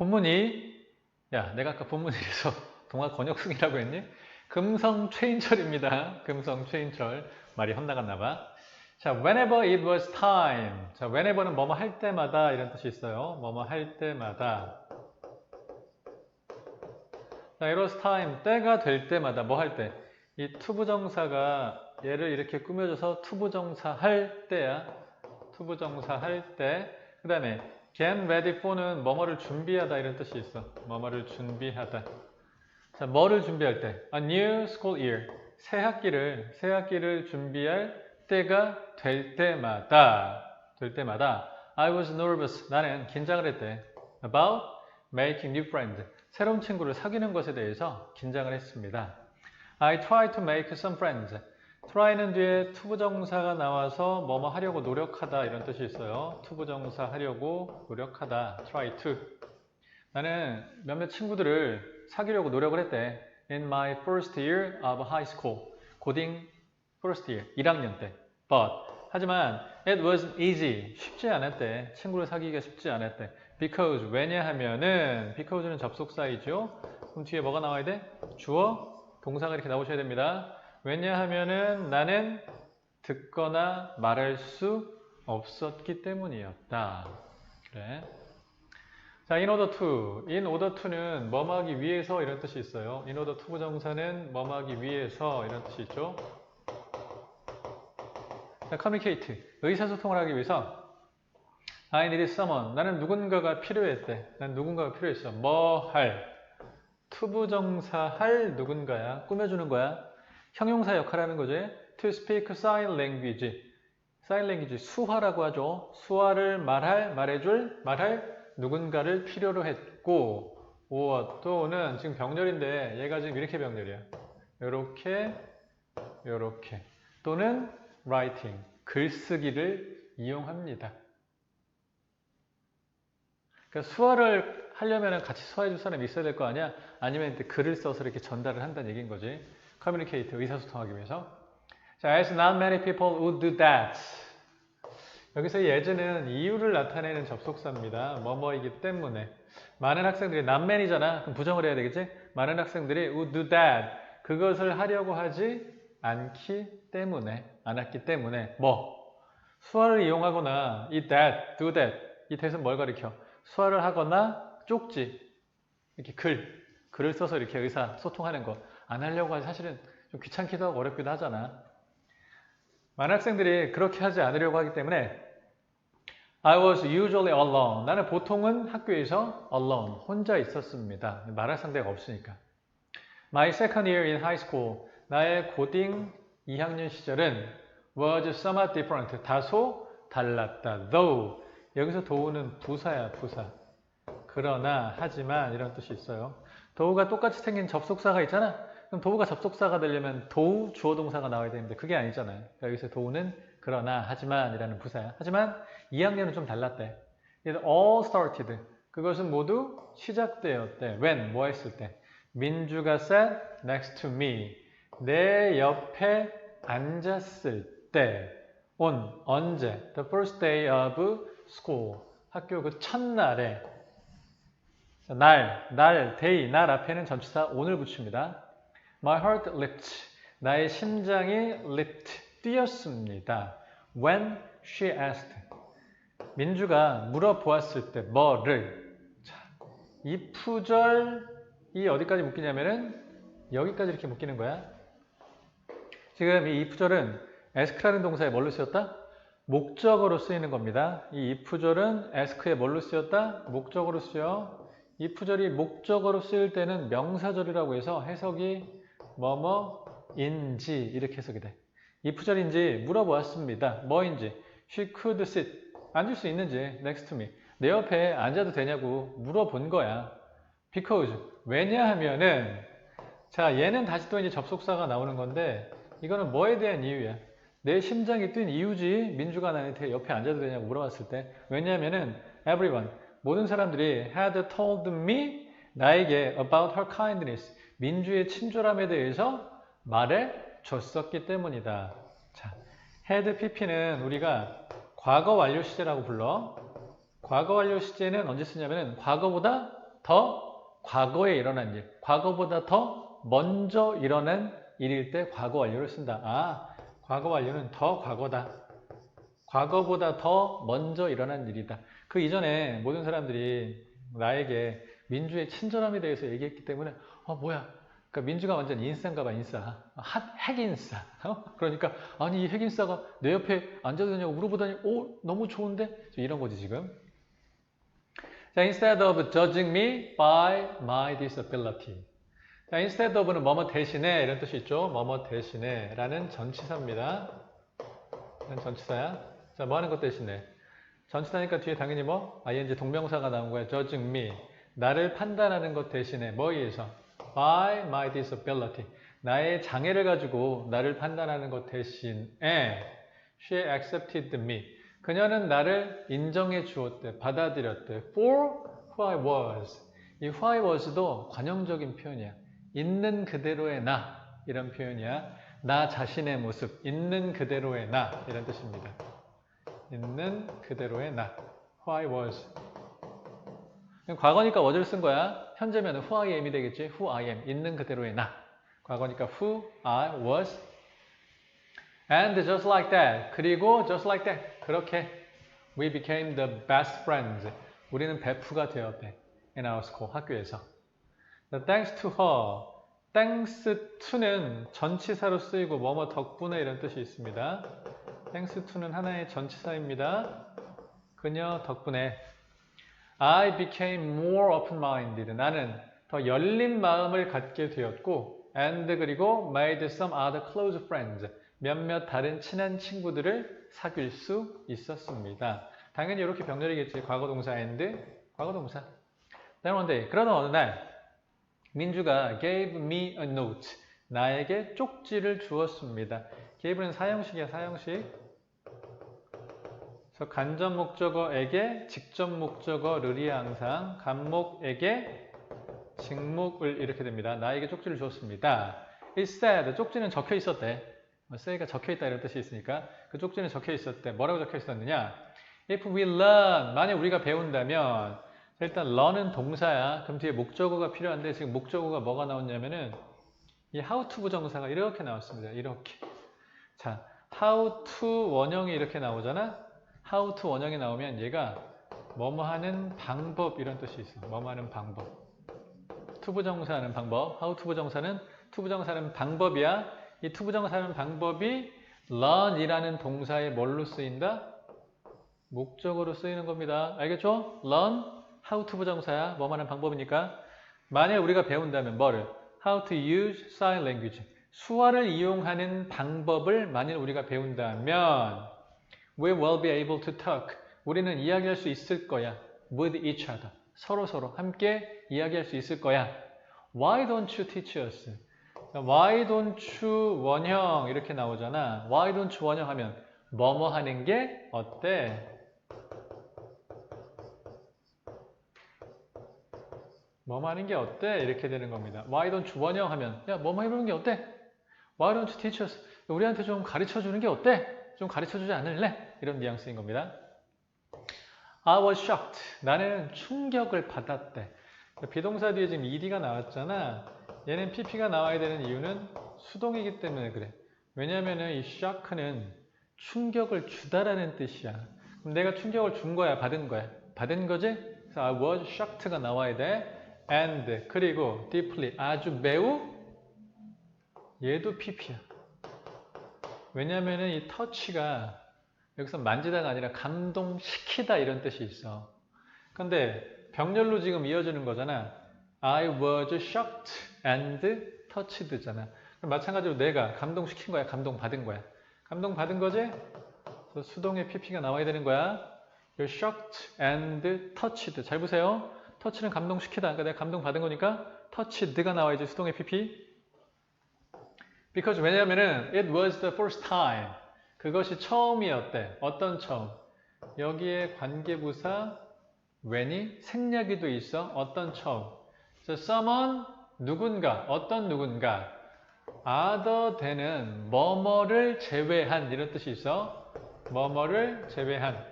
본문이 야 내가 아까 본문에서 동화 권역승이라고 했니? 금성 최인철입니다. 금성 최인철 말이 헛나갔나 봐. 자, whenever it was time. 자, whenever는 뭐뭐 할 때마다 이런 뜻이 있어요. 뭐뭐 할 때마다. 자, it was time. 때가 될 때마다 뭐 할 때? 이 투부정사가 얘를 이렇게 꾸며줘서 투부정사 할 때야. 투부정사 할 때. 그 다음에 get ready for는 뭐뭐를 준비하다 이런 뜻이 있어. 뭐뭐를 준비하다. 자, 뭐를 준비할 때? A new school year. 새 학기를, 새 학기를 준비할 때가 될 때마다, 될 때마다 I was nervous. 나는 긴장을 했대. About making new friends. 새로운 친구를 사귀는 것에 대해서 긴장을 했습니다. I tried to make some friends. Try는 뒤에 투부정사가 나와서 뭐뭐 하려고 노력하다 이런 뜻이 있어요. 투부정사 하려고 노력하다. try to. 나는 몇몇 친구들을 사귀려고 노력을 했대. In my first year of high school. 고딩 first year. 1학년 때. But. 하지만 it wasn't easy. 쉽지 않았대. 친구를 사귀기가 쉽지 않았대. Because. 왜냐하면은 because는 접속사이죠. 그럼 뒤에 뭐가 나와야 돼? 주어, 동사가 이렇게 나오셔야 됩니다. 왜냐하면은 나는 듣거나 말할 수 없었기 때문이었다. 그래. 자, in order to. in order to는 뭐뭐하기 위해서 이런 뜻이 있어요. in order to 부정사는 뭐뭐하기 위해서 이런 뜻이 있죠. 자, communicate. 의사소통을 하기 위해서 I needed someone. 나는 누군가가 필요했대. 난 누군가가 필요했어. 뭐 할. 투부정사 할 누군가야. 꾸며주는 거야. 형용사 역할하는 거지. To speak sign language. sign language. 수화라고 하죠. 수화를 말할, 말해줄, 말할 누군가를 필요로 했고 or 또는 지금 병렬인데 얘가 지금 이렇게 병렬이야. 요렇게 요렇게 또는 writing 글쓰기를 이용합니다. 그러니까 수화를 하려면 같이 수화해줄 사람이 있어야 될 거 아니야? 아니면 글을 써서 이렇게 전달을 한다는 얘기인 거지. Communicate 의사소통하기 위해서. 자, as not many people would do that. 여기서 예제는 이유를 나타내는 접속사입니다. 뭐뭐이기 때문에. 많은 학생들이 not many잖아. 그럼 부정을 해야 되겠지? 많은 학생들이 would do that. 그것을 하려고 하지 않기 때문에. 안 했기 때문에. 뭐? 수화를 이용하거나 이 that, do that. 이 that은 뭘 가리켜? 수화를 하거나 쪽지. 이렇게 글. 글을 써서 이렇게 의사 소통하는 거. 안 하려고 하지 사실은 좀 귀찮기도 하고 어렵기도 하잖아. 많은 학생들이 그렇게 하지 않으려고 하기 때문에 I was usually alone. 나는 보통은 학교에서 alone, 혼자 있었습니다. 말할 상대가 없으니까. My second year in high school. 나의 고딩 2학년 시절은 was somewhat different. 다소 달랐다. Though. 여기서 도우는 부사야, 부사. 그러나, 하지만 이런 뜻이 있어요. 도우가 똑같이 생긴 접속사가 있잖아. 그럼 도우가 접속사가 되려면 도우 주어 동사가 나와야 되는데 그게 아니잖아요. 그러니까 여기서 도우는 그러나 하지만이라는 부사야. 하지만 2학년은 좀 달랐대. It all started. 그것은 모두 시작되었대. When 뭐 했을 때? 민주가 sat next to me. 내 옆에 앉았을 때. on 언제? The first day of school. 학교 그 첫날에 자, 날, 날, day, 날 앞에는 전치사 on을 붙입니다. My heart leapt. 나의 심장이 leapt. 뛰었습니다. When she asked. 민주가 물어보았을 때 뭐를. 자, 이 푸절이 어디까지 묶이냐면은 여기까지 이렇게 묶이는 거야. 지금 이 if절은 ask라는 동사에 뭘로 쓰였다? 목적어로 쓰이는 겁니다. 이 if절은 ask에 뭘로 쓰였다? 목적어로 쓰여. if절이 목적어로 쓰일 때는 명사절이라고 해서 해석이 뭐뭐인지. 이렇게 해석이 돼. if절인지 물어보았습니다. 뭐인지. She could sit. 앉을 수 있는지. Next to me. 내 옆에 앉아도 되냐고 물어본 거야. because. 왜냐하면은. 자 얘는 다시 또 이제 접속사가 나오는 건데 이거는 뭐에 대한 이유야? 내 심장이 뛴 이유지 민주가 나한테 옆에 앉아도 되냐고 물어봤을 때 왜냐하면은 everyone 모든 사람들이 had told me 나에게 about her kindness 민주의 친절함에 대해서 말해 줬었기 때문이다. 자, had pp는 우리가 과거 완료 시제라고 불러. 과거 완료 시제는 언제 쓰냐면은 과거보다 더 과거에 일어난 일, 과거보다 더 먼저 일어난 일일 때 과거 완료를 쓴다. 아, 과거 완료는 더 과거다. 과거보다 더 먼저 일어난 일이다. 그 이전에 모든 사람들이 나에게 민주의 친절함에 대해서 얘기했기 때문에 어 뭐야? 그러니까 민주가 완전 인싸인가 봐 인싸. 핫 핵인싸. 어? 그러니까 아니 이 핵인싸가 내 옆에 앉아도 되냐고 물어보다니 오 너무 좋은데? 이런 거지 지금. 자 instead of judging me by my disability. 자 instead of는 뭐뭐 대신에 이런 뜻이 있죠. 뭐뭐 대신에 라는 전치사입니다. 전치사야? 자 뭐 하는 것 대신에? 전치사니까 뒤에 당연히 뭐? ing 동명사가 나온 거야. judging me. 나를 판단하는 것 대신에 뭐에 의해서 by my disability. 나의 장애를 가지고 나를 판단하는 것 대신에 she accepted me. 그녀는 나를 인정해 주었대 받아들였대. For who I was. 이 who I was도 관용적인 표현이야. 있는 그대로의 나. 이런 표현이야. 나 자신의 모습. 있는 그대로의 나. 이런 뜻입니다. 있는 그대로의 나. Who I was 과거니까 was를 쓴 거야. 현재면 who I am이 되겠지. who I am. 있는 그대로의 나. 과거니까 who I was. And just like that. 그리고 just like that. 그렇게 we became the best friends. 우리는 베프가 되었대. in our school. 학교에서. The thanks to her. thanks to는 전치사로 쓰이고 뭐뭐 덕분에 이런 뜻이 있습니다. thanks to는 하나의 전치사입니다. 그녀 덕분에 I became more open-minded. 나는 더 열린 마음을 갖게 되었고, and 그리고 made some other close friends. 몇몇 다른 친한 친구들을 사귈 수 있었습니다. 당연히 이렇게 병렬이겠지. 과거 동사 and 과거 동사. Then. 그러던 어느 날 민주가 gave me a note. 나에게 쪽지를 주었습니다. gave는 사형식이야, 사형식. 그래서 간접 목적어에게 직접 목적어를이 항상 간목에게 직목을 이렇게 됩니다. 나에게 쪽지를 주었습니다. It said 쪽지는 적혀 있었대. 뭐 say가 적혀 있다 이런 뜻이 있으니까 그 쪽지는 적혀 있었대. 뭐라고 적혀 있었느냐? If we learn 만약 우리가 배운다면 일단 learn은 동사야. 그럼 뒤에 목적어가 필요한데 지금 목적어가 뭐가 나왔냐면은 이 how to 부정사가 이렇게 나왔습니다. 이렇게. 자, how to 원형이 이렇게 나오잖아. How to 원형이 나오면 얘가 뭐뭐 하는 방법 이런 뜻이 있어. 뭐뭐 하는 방법. to 부정사 하는 방법. how to 부정사는 to 부정사는 방법이야. 이 to 부정사는 방법이 learn이라는 동사에 뭘로 쓰인다? 목적으로 쓰이는 겁니다. 알겠죠? learn, how to 부정사야. 뭐뭐 하는 방법이니까. 만약 우리가 배운다면 뭐를? how to use sign language. 수화를 이용하는 방법을 만일 우리가 배운다면 we will be able to talk. 우리는 이야기할 수 있을 거야. with each other. 서로 서로 함께 이야기할 수 있을 거야. Why don't you teach us? Why don't you 원형 이렇게 나오잖아. Why don't you 원형 하면 뭐뭐 하는 게 어때? 뭐뭐 하는 게 어때? 이렇게 되는 겁니다. Why don't you 원형 하면 야 뭐뭐 해보는 게 어때? Why don't you teach us? 우리한테 좀 가르쳐 주는 게 어때? 좀 가르쳐 주지 않을래? 이런 뉘앙스인 겁니다. I was shocked. 나는 충격을 받았대. 비동사 뒤에 지금 ed가 나왔잖아. 얘는 pp가 나와야 되는 이유는 수동이기 때문에 그래. 왜냐면은 이 shock는 충격을 주다라는 뜻이야. 그럼 내가 충격을 준 거야, 받은 거야. 받은 거지? 그래서 I was shocked가 나와야 돼. and 그리고 deeply 아주 매우 얘도 pp야. 왜냐면은 이 터치가 여기서 만지다가 아니라 감동시키다 이런 뜻이 있어. 근데 병렬로 지금 이어지는 거잖아. I was shocked and touched잖아. 마찬가지로 내가 감동시킨 거야, 감동받은 거야. 감동받은 거지? 수동의 pp가 나와야 되는 거야. You're shocked and touched. 잘 보세요. 터치는 감동시키다. 그러니까 내가 감동받은 거니까 touched가 나와야지 수동의 pp. Because 왜냐면은 it was the first time. 그것이 처음이었대. 어떤 처음? 여기에 관계부사 when이 생략이도 있어. 어떤 처음? So someone 누군가 어떤 누군가 other than은 뭐뭐를 제외한 이런 뜻이 있어. 뭐뭐를 제외한.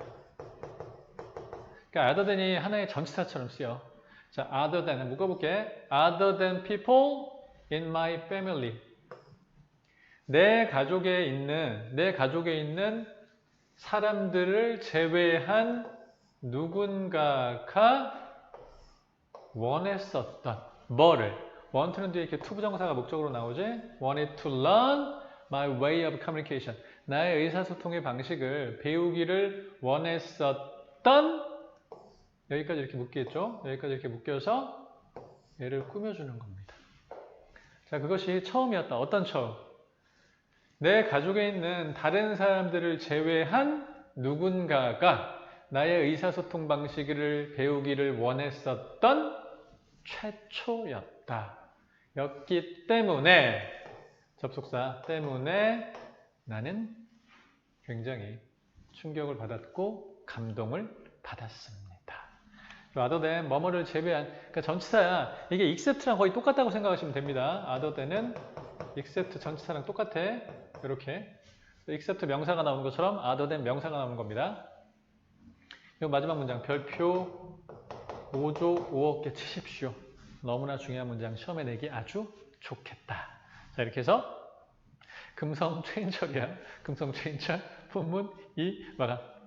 그러니까 other than이 하나의 전치사처럼 쓰여. 자, other than 묶어볼게. other than people in my family. 내 가족에 있는 내 가족에 있는 사람들을 제외한 누군가가 원했었던 뭐를? Want는 뒤에 이렇게 투부정사가 목적으로 나오지? Wanted to learn my way of communication. 나의 의사소통의 방식을 배우기를 원했었던 여기까지 이렇게 묶겠죠? 여기까지 이렇게 묶여서 얘를 꾸며주는 겁니다. 자 그것이 처음이었다. 어떤 처음 내 가족에 있는 다른 사람들을 제외한 누군가가 나의 의사소통 방식을 배우기를 원했었던 최초였다. 였기 때문에 접속사 때문에 나는 굉장히 충격을 받았고 감동을 받았습니다. than 뭐뭐를 제외한 그러니까 전치사야 이게 except랑 거의 똑같다고 생각하시면 됩니다. other than은 except 전치사랑 똑같아. 이렇게 except 명사가 나오는 것처럼 other than 명사가 나오는 겁니다. 이 마지막 문장 별표 5조 5억 개 치십시오. 너무나 중요한 문장 시험에 내기 아주 좋겠다. 자 이렇게 해서 금성 최인철이야. 금성 최인철 본문 2 마감.